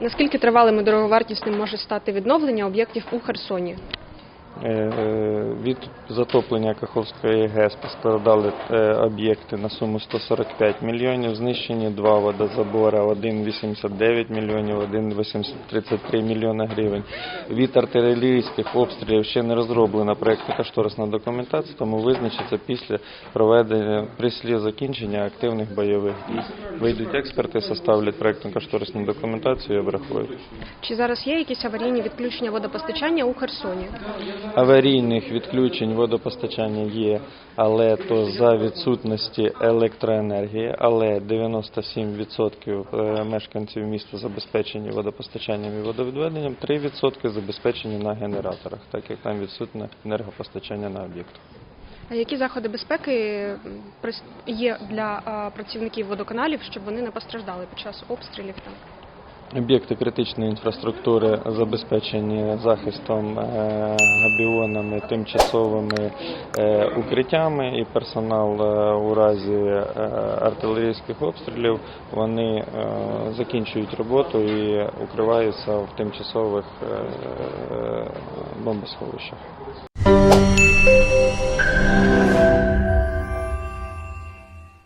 Наскільки тривалим і дороговартісним може стати відновлення об'єктів у Херсоні? Е, Від затоплення Каховської ГЕС постраждали е, об'єкти на суму 145 мільйонів, знищені два водозабори, один 89 мільйонів, один 833 мільйони гривень. Від артилерійських обстрілів ще не розроблена проєктно-кошторисна документація, тому визначиться після проведення, після закінчення активних бойових дій. Вийдуть експерти, составлять проєктно-кошторисну документацію і обрахують. Чи зараз є якісь аварійні відключення водопостачання у Херсоні? Аварійних відключень водопостачання є, але то за відсутності електроенергії, але 97% е, мешканців міста забезпечені водопостачанням і водовідведенням, 3% забезпечені на генераторах, так як там відсутне енергопостачання на об'єктах. А які заходи безпеки є для працівників водоканалів, щоб вони не постраждали під час обстрілів там? Об'єкти критичної інфраструктури забезпечені захистом е, габіонами, тимчасовими е, укриттями, і персонал е, у разі артилерійських обстрілів вони закінчують роботу і укриваються в тимчасових бомбосховищах.